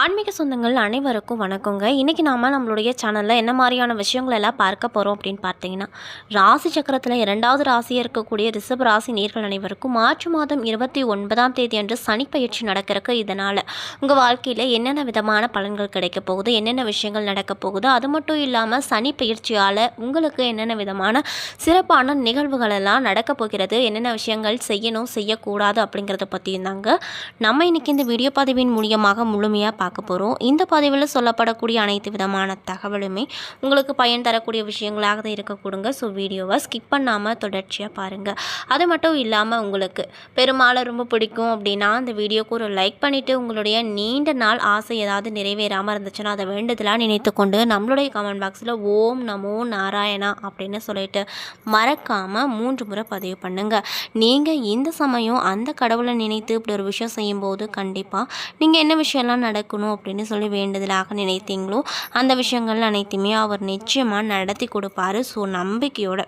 ஆன்மீக சொந்தங்கள் அனைவருக்கும் வணக்கங்க. இன்றைக்கி நாம் நம்மளுடைய சேனலில் என்ன மாதிரியான விஷயங்கள் எல்லாம் பார்க்க போகிறோம் அப்படின்னு பார்த்தீங்கன்னா ராசி சக்கரத்தில் இரண்டாவது ராசியாக இருக்கக்கூடிய ரிஷப ராசி நேர்கள் அனைவருக்கும் மார்ச் மாதம் இருபத்தி ஒன்பதாம் தேதி அன்று சனிப்பயிற்சி நடக்கிறக்கு இதனால் உங்கள் வாழ்க்கையில் என்னென்ன விதமான பலன்கள் கிடைக்க போகுது என்னென்ன விஷயங்கள் நடக்க போகுது அது மட்டும் இல்லாமல் சனி பயிற்சியால் உங்களுக்கு என்னென்ன விதமான சிறப்பான நிகழ்வுகள் எல்லாம் நடக்க போகிறது என்னென்ன விஷயங்கள் செய்யணும் செய்யக்கூடாது அப்படிங்கிறத பற்றியும் தாங்க நம்ம இன்னைக்கு இந்த வீடியோ பதிவின் மூலியமாக முழுமையாக பார்க்க போகிறோம் இந்த பதிவில் சொல்லப்படக்கூடிய அனைத்து விதமான தகவலுமே உங்களுக்கு பயன் தரக்கூடிய விஷயங்களாக தான் ஸோ வீடியோவை ஸ்கிப் பண்ணாமல் தொடர்ச்சியாக பாருங்கள் அது மட்டும் இல்லாமல் உங்களுக்கு பெரும்பாலும் ரொம்ப பிடிக்கும் அப்படின்னா அந்த வீடியோக்கு ஒரு லைக் பண்ணிவிட்டு உங்களுடைய நீண்ட நாள் ஆசை ஏதாவது நிறைவேறாமல் இருந்துச்சுன்னா அதை வேண்டுதலாக நினைத்து கொண்டு நம்மளுடைய கமெண்ட் பாக்ஸில் ஓம் நமோ நாராயணா அப்படின்னு சொல்லிட்டு மறக்காமல் மூன்று முறை பதிவு பண்ணுங்கள் நீங்கள் இந்த சமயம் அந்த கடவுளை நினைத்து இப்படி ஒரு விஷயம் செய்யும்போது கண்டிப்பாக நீங்கள் என்ன விஷயம்லாம் இருக்கணும் அப்படின்னு சொல்லி வேண்டுதலாக நினைத்தீங்களோ அந்த விஷயங்கள் அனைத்துமே அவர் நிச்சயமாக நடத்தி கொடுப்பாரு. ஸோ நம்பிக்கையோட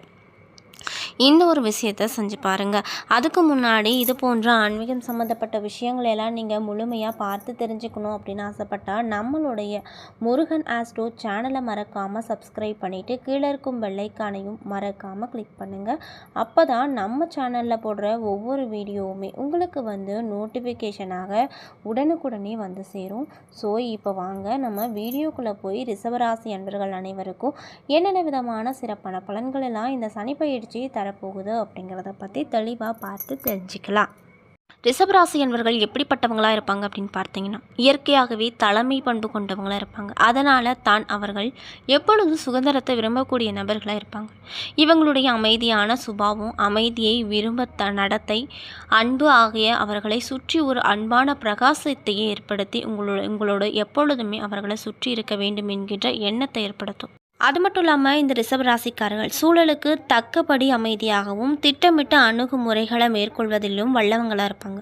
இந்த ஒரு விஷயத்த செஞ்சு பாருங்கள் அதுக்கு முன்னாடி இது போன்ற ஆன்மீகம் சம்மந்தப்பட்ட விஷயங்களை எல்லாம் நீங்கள் முழுமையாக பார்த்து தெரிஞ்சுக்கணும் அப்படின்னு ஆசைப்பட்டால் நம்மளுடைய முருகன் ஆஸ்ட்ரோ சேனலை மறக்காமல் சப்ஸ்கிரைப் பண்ணிவிட்டு கீழே இருக்கும் வெள்ளைக்கானையும் மறக்காமல் கிளிக் பண்ணுங்கள் அப்போ தான் நம்ம சேனலில் போடுற ஒவ்வொரு வீடியோவுமே உங்களுக்கு வந்து நோட்டிஃபிகேஷனாக உடனுக்குடனே வந்து சேரும். ஸோ இப்போ வாங்க நம்ம வீடியோக்குள்ளே போய் ரிசவராசி அன்பர்கள் அனைவருக்கும் என்னென்ன விதமான சிறப்பான பலன்கள் எல்லாம் இந்த சனிப்பயிற்சி த தரப்போகுது அப்படிங்கிறத பற்றி தெளிவாக பார்த்து தெரிஞ்சுக்கலாம். ரிஷபராசி என்பவர்கள் எப்படிப்பட்டவங்களாக இருப்பாங்க அப்படின்னு பார்த்தீங்கன்னா இயற்கையாகவே தலைமை பண்பு கொண்டவங்களாக இருப்பாங்க. அதனால் தான் அவர்கள் எப்பொழுதும் சுதந்திரத்தை விரும்பக்கூடிய நபர்களாக இருப்பாங்க. இவங்களுடைய அமைதியான சுபாவம் அமைதியை விரும்ப த நடத்தை அன்பு ஆகிய அவர்களை சுற்றி ஒரு அன்பான பிரகாசத்தையே ஏற்படுத்தி உங்களோட உங்களோட எப்பொழுதுமே அவர்களை சுற்றி இருக்க வேண்டும் என்கின்ற எண்ணத்தை ஏற்படுத்தும். அது மட்டும் இல்லாமல் இந்த ரிஷப ராசிக்காரர்கள் சூழலுக்கு தக்கபடி அமைதியாகவும் திட்டமிட்ட அணுகுமுறைகளை மேற்கொள்வதிலும் வல்லவங்களாக இருப்பாங்க.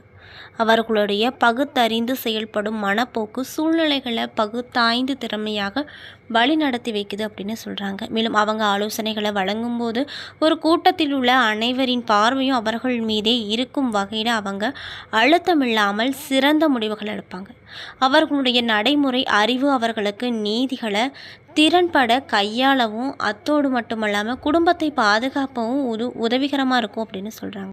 அவர்களுடைய பகுத்தறிந்து செயல்படும் மனப்போக்கு சூழ்நிலைகளை பகுத்தாய்ந்து திறமையாக வழி நடத்தி வைக்குது அப்படின்னு சொல்கிறாங்க மேலும் அவங்க ஆலோசனைகளை வழங்கும்போது ஒரு கூட்டத்தில் உள்ள அனைவரின் பார்வையும் அவர்கள் மீதே இருக்கும் வகையில் அவங்க அழுத்தமில்லாமல் சிறந்த முடிவுகள் எடுப்பாங்க. அவர்களுடைய நடைமுறை அறிவு அவர்களுக்கு நீதிகளை திறன்பட கையாளவும் அத்தோடு மட்டுமல்லாமல் குடும்பத்தை பாதுகாப்பவும் உது உதவிகரமாக இருக்கும் அப்படின்னு சொல்கிறாங்க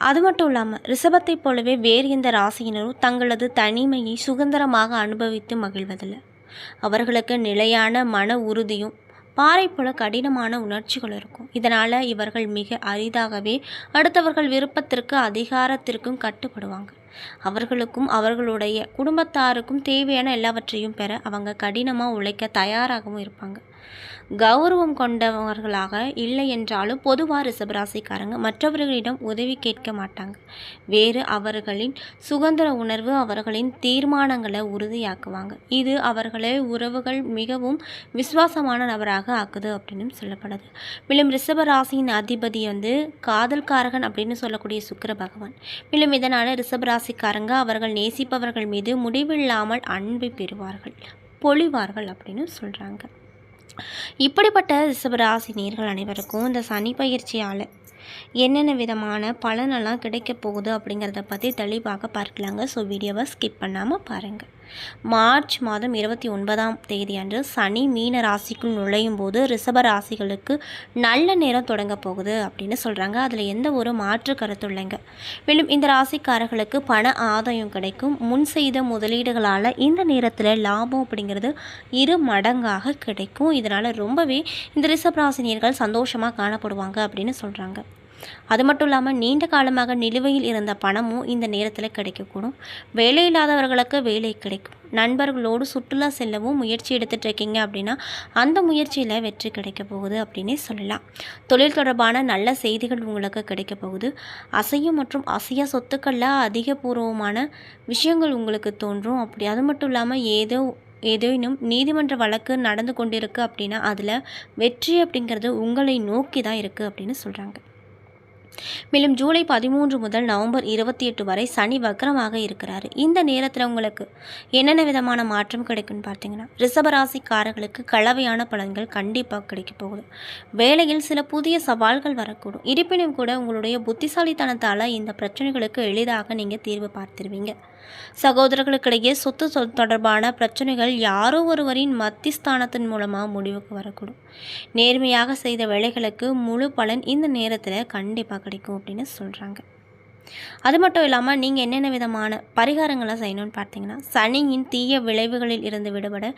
அது மட்டும் இல்லாமல் ரிஷபத்தைப் போலவே வேறு எந்த ராசியினரும் தங்களது தனிமையை சுதந்திரமாக அனுபவித்து மகிழ்வதில்லை. அவர்களுக்கு நிலையான மன உறுதியும் பாறை போல கடினமான உணர்ச்சிகள் இருக்கும். இதனால் இவர்கள் மிக அரிதாகவே அடுத்தவர்கள் விருப்பத்திற்கு அதிகாரத்திற்கும் கட்டுப்படுவாங்க. அவர்களுக்கும் அவர்களுடைய குடும்பத்தாருக்கும் தேவையான எல்லாவற்றையும் பெற அவங்க கடினமாக உழைக்க தயாராகவும் இருப்பாங்க. கௌரவம் கொண்டவர்களாக இல்லை என்றாலும் பொதுவாக ரிஷபராசிக்காரங்க மற்றவர்களிடம் உதவி கேட்க மாட்டாங்க. வேறு அவர்களின் சுதந்திர உணர்வு அவர்களின் தீர்மானங்களை உறுதியாக்குவாங்க. இது அவர்களை உறவுகள் மிகவும் விசுவாசமான நபராக ஆக்குது அப்படின்னு சொல்லப்படுது. மேலும் ரிஷபராசியின் அதிபதி வந்து காதல்காரகன் அப்படின்னு சொல்லக்கூடிய சுக்கர பகவான். மேலும் இதனால் ராசிக்காரங்க அவர்கள் நேசிப்பவர்கள் மீது முடிவில்லாமல் அன்பை பெறுவார்கள். பொழிவார்கள் அப்படின்னு சொல்கிறாங்க இப்படிப்பட்ட ரிஷபராசி நேர்கள் அனைவருக்கும் இந்த சனி பயிற்சியால் என்னென்ன விதமான பலனெல்லாம் கிடைக்க போகுது அப்படிங்கிறத பற்றி தெளிவாக பார்க்கலாங்க. ஸோ வீடியோவை ஸ்கிப் பண்ணாமல் பாருங்கள் மார்ச் மாதம் இருபத்தி ஒன்பதாம் தேதி அன்று சனி மீன ராசிக்குள் நுழையும் போது ரிஷப ராசிகளுக்கு நல்ல நேரம் தொடங்க போகுது அப்படின்னு சொல்கிறாங்க அதில் எந்த ஒரு மாற்று கருத்து இல்லைங்க. மேலும் இந்த ராசிக்காரர்களுக்கு பண ஆதாயம் கிடைக்கும். முன் செய்த முதலீடுகளால் இந்த நேரத்தில் லாபம் அப்படிங்கிறது இரு மடங்காக கிடைக்கும். இதனால் ரொம்பவே இந்த ரிஷப ராசினியர்கள் சந்தோஷமாக காணப்படுவாங்க அப்படின்னு சொல்கிறாங்க அது மட்டும் இல்லாமல் நீண்ட காலமாக நிலுவையில் இருந்த பணமும் இந்த நேரத்தில் கிடைக்கக்கூடும். வேலை இல்லாதவர்களுக்கு வேலை கிடைக்கும். நண்பர்களோடு சுற்றுலா செல்லவும் முயற்சி எடுத்துகிட்டு இருக்கீங்க அப்படின்னா அந்த முயற்சியில் வெற்றி கிடைக்க போகுது அப்படின்னே சொல்லலாம். தொழில் தொடர்பான நல்ல செய்திகள் உங்களுக்கு கிடைக்க போகுது. அசையும் மற்றும் அசையா சொத்துக்களில் அதிகபூர்வமான விஷயங்கள் உங்களுக்கு தோன்றும். அப்படி அது மட்டும் இல்லாமல் ஏதோ ஏதேனும் நீதிமன்ற வழக்கு நடந்து கொண்டிருக்கு அப்படின்னா அதில் வெற்றி அப்படிங்கிறது உங்களை நோக்கி தான் இருக்குது அப்படின்னு சொல்கிறாங்க மேலும் ஜூலை பதிமூன்று முதல் நவம்பர் இருபத்தி எட்டு வரை சனி வக்கரமாக இருக்கிறார். இந்த நேரத்தில் உங்களுக்கு என்னென்ன விதமான மாற்றம் கிடைக்கும்னு பார்த்தீங்கன்னா ரிஷபராசிக்காரர்களுக்கு கலவையான பலன்கள் கண்டிப்பாக கிடைக்க போகுது. வேலையில் சில புதிய சவால்கள் வரக்கூடும். இருப்பினும் கூட உங்களுடைய புத்திசாலித்தனத்தால் இந்த பிரச்சனைகளுக்கு எளிதாக நீங்கள் தீர்வு பார்த்துருவீங்க. சகோதரர்களுக்கிடையே சொத்து சொ தொடர்பான பிரச்சனைகள் யாரோ ஒருவரின் மத்திஸ்தானத்தின் மூலமாக முடிவுக்கு வரக்கூடும். நேர்மையாக செய்த வேலைகளுக்கு முழு பலன் இந்த நேரத்தில் கண்டிப்பாக கிடைக்கும் அப்படின்னு சொல்கிறாங்க அது மட்டும் இல்லாமல் நீங்கள் என்னென்ன விதமான பரிகாரங்களை செய்யணும்னு பார்த்தீங்கன்னா சனியின் தீய விளைவுகளில் இருந்து விடுபட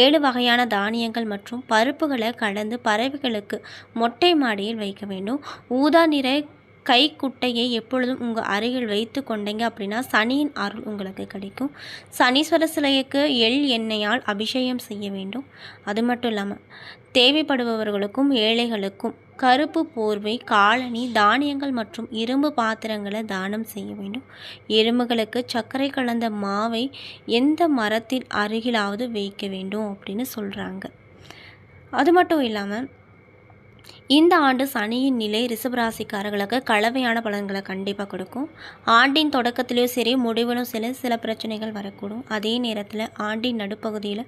ஏழு வகையான தானியங்கள் மற்றும் பருப்புகளை கலந்து பறவைகளுக்கு மொட்டை மாடியில் வைக்க வேண்டும். ஊதா நிற கைக்குட்டையை எப்பொழுதும் உங்கள் அருகில் வைத்து கொண்டீங்க அப்படின்னா சனியின் அருள் உங்களுக்கு கிடைக்கும். சனீஸ்வர சிலைக்கு எள் எண்ணெயால் அபிஷேகம் செய்ய வேண்டும். அது மட்டும் இல்லாமல் தேவைப்படுபவர்களுக்கும் ஏழைகளுக்கும் கருப்பு போர்வை காலணி தானியங்கள் மற்றும் இரும்பு பாத்திரங்களை தானம் செய்ய வேண்டும். எறும்புகளுக்கு சர்க்கரை கலந்த மாவை எந்த மரத்தின் அருகிலாவது வைக்க வேண்டும் அப்படின்னு சொல்கிறாங்க அது மட்டும் இல்லாமல் இந்த ஆண்டு சனியின் நிலை ரிஷபராசிக்காரர்களுக்கு கலவையான பலன்களை கண்டிப்பாக கொடுக்கும். ஆண்டின் தொடக்கத்திலையும் சரி முடிவிலும் சில சில பிரச்சனைகள் வரக்கூடும். அதே நேரத்தில் ஆண்டின் நடுப்பகுதியில்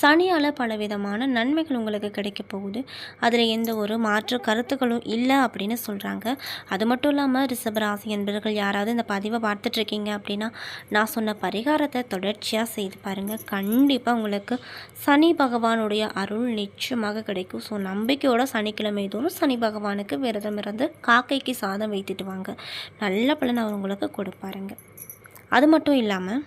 சனியால் பலவிதமான நன்மைகள் உங்களுக்கு கிடைக்க போகுது. அதில் எந்த ஒரு மாற்று கருத்துக்களும் இல்லை அப்படின்னு சொல்கிறாங்க அது மட்டும் இல்லாமல் ரிஷபராசி என்பவர்கள் யாராவது இந்த பதிவை பார்த்துட்ருக்கீங்க அப்படின்னா நான் சொன்ன பரிகாரத்தை தொடர்ச்சியாக செய்து பாருங்கள் கண்டிப்பாக உங்களுக்கு சனி பகவானுடைய அருள் நிச்சயமாக கிடைக்கும். ஸோ நம்பிக்கையோட சனிக்கிழமை தோறும் சனி பகவானுக்கு விரதம் இருந்து காக்கைக்கு சாதம் வைத்துட்டு வாங்க. நல்ல பலன் அவர் உங்களுக்கு கொடுப்பாருங்க. அது மட்டும் இல்லாமல்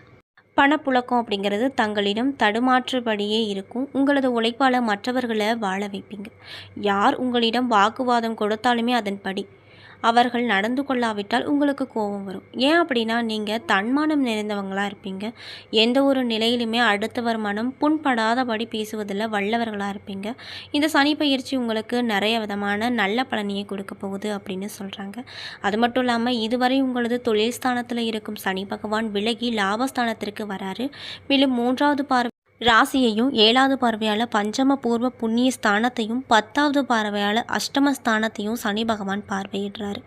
பணப்புழக்கம் அப்படிங்கிறது தங்களிடம் தடுமாற்றுபடியே இருக்கும். உங்களது உழைப்பால் மற்றவர்களை வாழ வைப்பீங்க. யார் உங்களிடம் வாக்குவாதம் கொடுத்தாலுமே அதன்படி அவர்கள் நடந்து கொள்ளாவிட்டால் உங்களுக்கு கோபம் வரும். ஏன் அப்படின்னா நீங்கள் தன்மானம் நிறைந்தவங்களாக இருப்பீங்க. எந்த ஒரு நிலையிலுமே அடுத்தவர் மனம் புண்படாதபடி பேசுவதில் வல்லவர்களாக இருப்பீங்க. இந்த சனி பயிற்சி உங்களுக்கு நிறைய விதமான நல்ல பலனியை கொடுக்க போகுது அப்படின்னு சொல்கிறாங்க அது மட்டும் இல்லாமல் இதுவரை உங்களது தொழில் ஸ்தானத்தில் இருக்கும் சனி பகவான் விலகி லாபஸ்தானத்திற்கு வராரு. மேலும் மூன்றாவது பார்வை ராசியையும் ஏழாவது பார்வையால் பஞ்சம பூர்வ புண்ணிய ஸ்தானத்தையும் பத்தாவது பார்வையால் அஷ்டம ஸ்தானத்தையும் சனி பகவான் பார்வையிடுறாரு.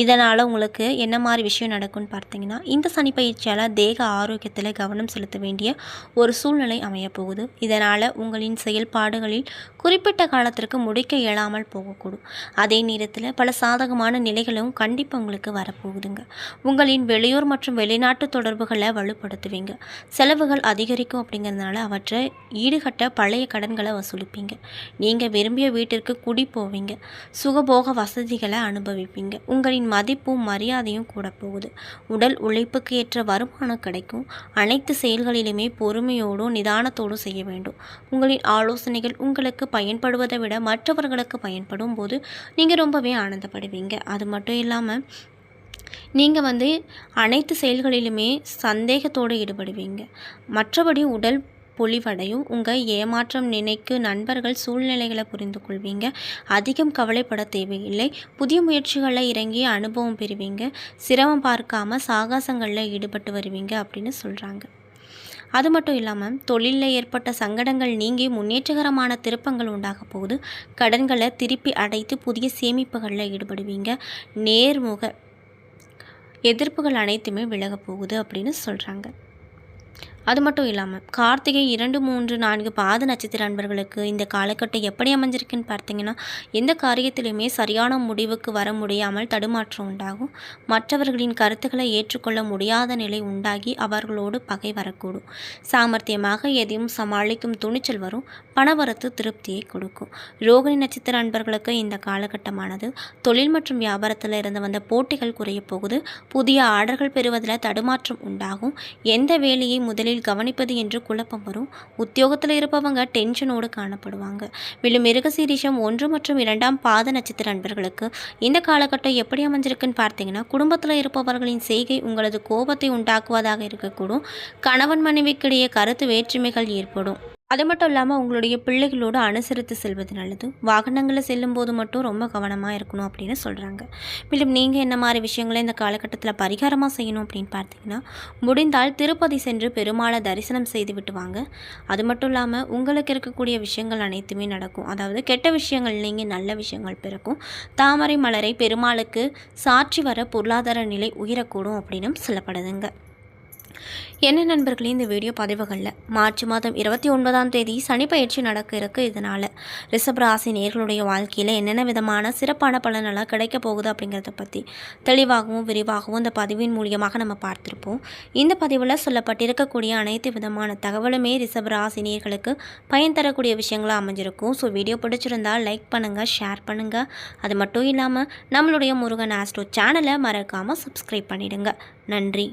இதனால் உங்களுக்கு என்ன மாதிரி விஷயம் நடக்கும்னு பார்த்தீங்கன்னா இந்த சனி பயிற்சியால் தேக ஆரோக்கியத்தில் கவனம் செலுத்த வேண்டிய ஒரு சூழ்நிலை அமையப்போகுது. இதனால் உங்களின் செயல்பாடுகளில் குறிப்பிட்ட காலத்திற்கு முடிக்க இயலாமல் போகக்கூடும். அதே நேரத்தில் பல சாதகமான நிலைகளும் கண்டிப்பாக உங்களுக்கு வரப்போகுதுங்க. உங்களின் வெளியூர் மற்றும் வெளிநாட்டு தொடர்புகளை வலுப்படுத்துவீங்க. செலவுகள் அதிகரிக்கும் அப்படிங்கிறதுனால அவற்றை ஈடுகட்ட பழைய கடன்களை வசூலிப்பீங்க. நீங்கள் விரும்பிய வீட்டிற்கு குடி போவீங்க. சுகபோக வசதிகளை அனுபவிப்பீங்க. உங்களின் மதிப்பும் மரியாதையும் கூட போகுது. உடல் உழைப்புக்கு ஏற்ற வருமானம் கிடைக்கும். அனைத்து செயல்களிலுமே பொறுமையோடும் நிதானத்தோடும் செய்ய வேண்டும். உங்களின் ஆலோசனைகள் உங்களுக்கு பயன்படுவதை விட மற்றவர்களுக்கு பயன்படும் போது நீங்கள் ரொம்பவே ஆனந்தப்படுவீங்க. அது மட்டும் இல்லாமல் நீங்கள் வந்து அனைத்து செயல்களிலுமே சந்தேகத்தோடு ஈடுபடுவீங்க. மற்றபடி உடல் பொலிவடையும் உங்கள் ஏமாற்றம் நினைக்கு நண்பர்கள் சூழ்நிலைகளை புரிந்து கொள்வீங்க. அதிகம் கவலைப்பட தேவையில்லை. புதிய முயற்சிகளில் இறங்கி அனுபவம் பெறுவீங்க. சிரமம் பார்க்காம சாகசங்களில் ஈடுபட்டு வருவீங்க அப்படின்னு சொல்கிறாங்க அது மட்டும் இல்லாமல் தொழிலில் ஏற்பட்ட சங்கடங்கள் நீங்கி முன்னேற்றகரமான திருப்பங்கள் உண்டாக போகுது. கடன்களை திருப்பி அடைத்து புதிய சேமிப்புகளில் ஈடுபடுவீங்க. நேர்முக எதிர்ப்புகள் அனைத்துமே விலகப் போகுது அப்படின்னு சொல்கிறாங்க அது மட்டும் இல்லாமல் கார்த்திகை இரண்டு மூன்று நான்கு பாத நட்சத்திர அன்பர்களுக்கு இந்த காலகட்டம் எப்படி அமைஞ்சிருக்குன்னு பார்த்தீங்கன்னா எந்த காரியத்திலையுமே சரியான முடிவுக்கு வர முடியாமல் தடுமாற்றம் உண்டாகும். மற்றவர்களின் கருத்துக்களை ஏற்றுக்கொள்ள முடியாத நிலை உண்டாகி அவர்களோடு பகை வரக்கூடும். சாமர்த்தியமாக எதையும் சமாளிக்கும் துணிச்சல் வரும். பணவரத்து திருப்தியை கொடுக்கும். ரோகிணி நட்சத்திர அன்பர்களுக்கு இந்த காலகட்டமானது தொழில் மற்றும் வியாபாரத்தில் இருந்து வந்த போட்டிகள் குறைய போகுது. புதிய ஆர்டர்கள் பெறுவதில் தடுமாற்றம் உண்டாகும். எந்த வேலையை முதலில் தொழில் கவனிப்பது என்று குழப்பம் வரும். உத்தியோகத்தில் இருப்பவங்க டென்ஷனோடு காணப்படுவாங்க. மேலும் மிருகசீரிஷம் ஒன்று மற்றும் இரண்டாம் பாத நட்சத்திர அன்பர்களுக்கு இந்த காலகட்டம் எப்படி அமைஞ்சிருக்குன்னு பார்த்தீங்கன்னா குடும்பத்தில் இருப்பவர்களின் செய்கை உங்களது கோபத்தை உண்டாக்குவதாக இருக்கக்கூடும். கணவன் மனைவிக்கிடையே கருத்து வேற்றுமைகள் ஏற்படும். அது மட்டும் இல்லாமல் உங்களுடைய பிள்ளைகளோடு அனுசரித்து செல்வது நல்லது. வாகனங்களில் செல்லும்போது மட்டும் ரொம்ப கவனமாக இருக்கணும் அப்படின்னு சொல்கிறாங்க மேலும் நீங்கள் என்ன மாதிரி விஷயங்களை இந்த காலகட்டத்தில் பரிகாரமாக செய்யணும் அப்படின்னு பார்த்தீங்கன்னா முடிந்தால் திருப்பதி சென்று பெருமாளை தரிசனம் செய்து விட்டு வாங்க. அது மட்டும் இல்லாமல் உங்களுக்கு இருக்கக்கூடிய விஷயங்கள் அனைத்துமே நடக்கும். அதாவது கெட்ட விஷயங்கள் நீங்கள் நல்ல விஷயங்கள் பிறக்கும். தாமரை மலரை பெருமாளுக்கு சாட்சி வர பொருளாதார நிலை உயரக்கூடும் அப்படின்னும் சொல்லப்படுதுங்க. என்ன நண்பர்களே இந்த வீடியோ பதிவுகளில் மார்ச் மாதம் இருபத்தி ஒன்பதாம் தேதி சனி பயிற்சி நடக்க இருக்கு. இதனால் ரிஷபராசி நேர்களுடைய வாழ்க்கையில் என்னென்ன விதமான சிறப்பான பலனெல்லாம் கிடைக்க போகுது அப்படிங்கிறத பற்றி தெளிவாகவும் விரிவாகவும் இந்த பதிவின் மூலியமாக நம்ம பார்த்துருப்போம். இந்த பதிவில் சொல்லப்பட்டிருக்கக்கூடிய அனைத்து விதமான தகவலுமே ரிஷபராசி நேர்களுக்கு பயன் தரக்கூடிய விஷயங்களாக அமைஞ்சிருக்கும். ஸோ வீடியோ பிடிச்சிருந்தால் லைக் பண்ணுங்கள் ஷேர் பண்ணுங்கள் அது மட்டும் இல்லாமல் நம்மளுடைய முருகன் ஆஸ்ட்ரோ சேனலை மறக்காமல் சப்ஸ்கிரைப் பண்ணிடுங்க. நன்றி.